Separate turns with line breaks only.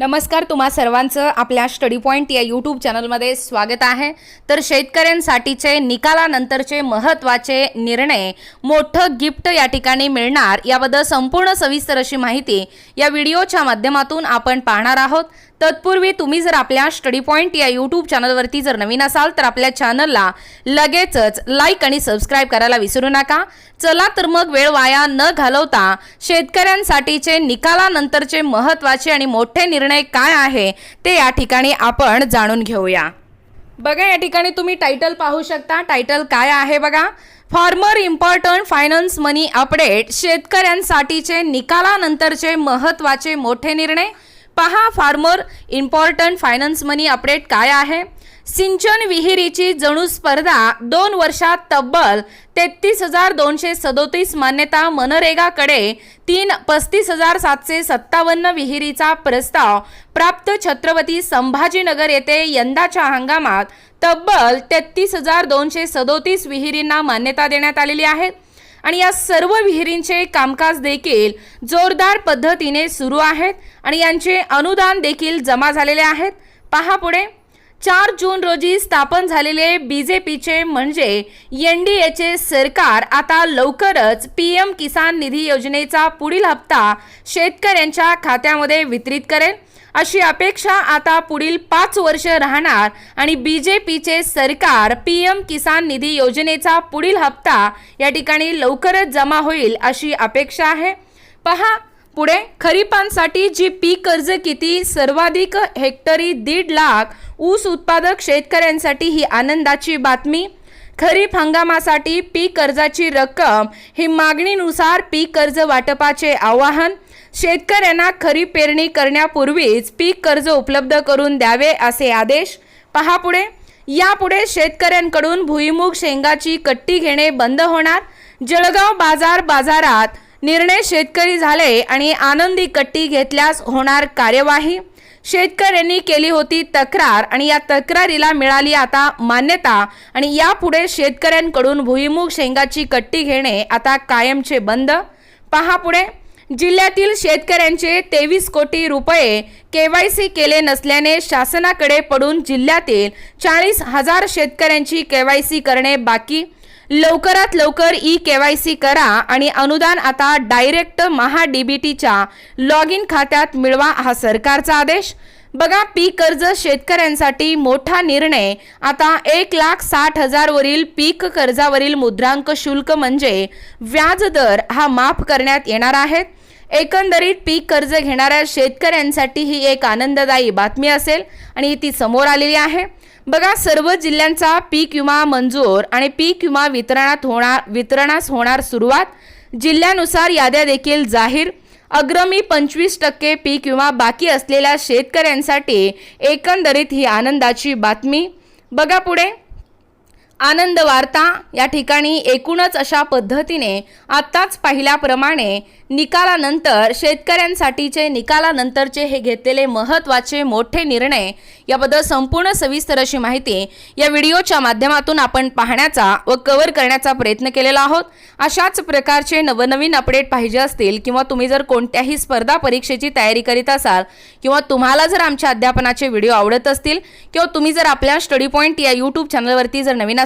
नमस्कार तुम्हा सर्वांचं आपल्या स्टडी पॉईंट या यूट्यूब चॅनलमध्ये स्वागत आहे. तर शेतकऱ्यांसाठीचे निकालानंतरचे महत्त्वाचे निर्णय मोठं गिफ्ट या ठिकाणी मिळणार. याबद्दल संपूर्ण सविस्तर अशी माहिती या व्हिडिओच्या माध्यमातून आपण पाहणार आहोत. तत्पूर्वी तुम्ही जर आपल्या स्टडी पॉईंट या यूट्यूब चॅनलवरती जर नवीन असाल तर आपल्या चॅनलला लगेचच लाईक आणि सबस्क्राईब करायला विसरू नका. चला तर मग वेळ वाया न घालवता शेतकऱ्यांसाठीचे निकालानंतरचे महत्त्वाचे आणि मोठे निर्णय काय आहे ते या ठिकाणी आपण जाणून घेऊया. बघा या ठिकाणी तुम्ही टायटल पाहू शकता. टायटल काय आहे बघा? Farmer important finance money update शेतकऱ्यांसाठीचे निकालानंतरचे महत्त्वाचे मोठे निर्णय. पहा farmer important finance money update काय आहे? सिंचन विहिरीची जणू स्पर्धा दोन वर्षात तब्बल तेहतीस हजार दोनशे सदोतीस मान्यता मनरेगाकडे तीन पस्तीस हजार सातशे सत्तावन्न विहिरीचा प्रस्ताव प्राप्त छत्रपती संभाजीनगर येथे यंदाच्या हंगामात तब्बल तेहतीस हजार दोनशे सदोतीस विहिरींना मान्यता देण्यात आलेली आहे. आणि या सर्व विहिरींचे कामकाज देखील जोरदार पद्धतीने सुरू आहेत आणि यांचे अनुदान देखील जमा झालेले आहेत. पहा पुढे. चार जून रोजी स्थापन झालेले बी जे पीचे म्हणजे एन डी एचे सरकार आता लवकरच पी एम किसान निधी योजनेचा पुढील हप्ता शेतकऱ्यांच्या खात्यामध्ये वितरित करेल. अशी अपेक्षा आता पुढील पाच वर्ष राहणार आणि बी जे पीचे सरकार पी एम किसान निधी योजनेचा पुढील हप्ता या ठिकाणी लवकरच जमा होईल अशी अपेक्षा आहे. पहा पुढे खरीपांसाठी जी पीक कर्ज किती सर्वाधिक हेक्टरी दीड लाख ऊस उत्पादक शेतकऱ्यांसाठी ही आनंदाची बातमी. खरीप हंगामासाठी पीक कर्जाची रक्कम ही मागणीनुसार पीक कर्ज वाटपाचे आवाहन. शेतकऱ्यांना खरीप पेरणी करण्यापूर्वीच पीक कर्ज उपलब्ध करून द्यावे असे आदेश. पहा पुढे. यापुढे शेतकऱ्यांकडून भुईमुग शेंगाची कट्टी घेणे बंद होणार. जळगाव बाजार बाजारात निर्णय शेतकरी झाले आणि आनंदी कट्टी घेतल्यास होणार कार्यवाही. शेतकऱ्यांनी केली होती तक्रार आणि या तक्रारीला मिळाली आता मान्यता आणि यापुढे शेतकऱ्यांकडून भुईमुग शेंगाची कट्टी घेणे आता कायमचे बंद. पहा पुढे. जिल्ह्यातील शेतकऱ्यांचे तेवीस कोटी रुपये के वाय सी केले नसल्याने शासनाकडे पडून जिल्ह्यातील चाळीस हजार शेतकऱ्यांची के वाय सी करणे बाकी. लवकरात लवकर ई केवायसी करा आणि अनुदान आता डायरेक्ट महा डीबीटीच्या लॉग इन खात्यात मिळवा हा सरकारचा आदेश. बघा पीक कर्ज शेतकऱ्यांसाठी मोठा निर्णय. आता एक लाख साठ हजारवरील पीक कर्जावरील मुद्रांक शुल्क म्हणजे व्याजदर हा माफ करण्यात येणार आहेत एकंदरीत पीक कर्ज घेणाऱ्या शेतकऱ्यांसाठी ही एक आनंददायी बातमी असेल आणि ती समोर आलेली आहे. बघा सर्व जिल्ह्यांचा पीक विमा मंजूर आणि पीक विमा वितरणात होणार वितरणास होणार सुरुवात. जिल्ह्यानुसार याद्या देखील जाहीर. अग्रमी पंचवीस टक्के पीक विमा बाकी असलेल्या शेतकऱ्यांसाठी एकंदरीत ही आनंदाची बातमी. बघा पुढे. आनंद वार्ता. या ठिकाणी एकूणच अशा पद्धतीने आत्ताच पाहिल्याप्रमाणे निकालानंतर शेतकऱ्यांसाठीचे निकालानंतरचे हे घेतलेले महत्त्वाचे मोठे निर्णय याबद्दल संपूर्ण सविस्तर अशी माहिती या व्हिडिओच्या माध्यमातून आपण पाहण्याचा व कव्हर करण्याचा प्रयत्न केलेला आहोत. अशाच प्रकारचे नवनवीन अपडेट पाहिजे असतील किंवा तुम्ही जर कोणत्याही स्पर्धा परीक्षेची तयारी करीत असाल किंवा तुम्हाला जर आमच्या अध्यापनाचे व्हिडिओ आवडत असतील किंवा तुम्ही जर आपल्या स्टडी पॉईंट या यूट्यूब चॅनलवरती जर नवीन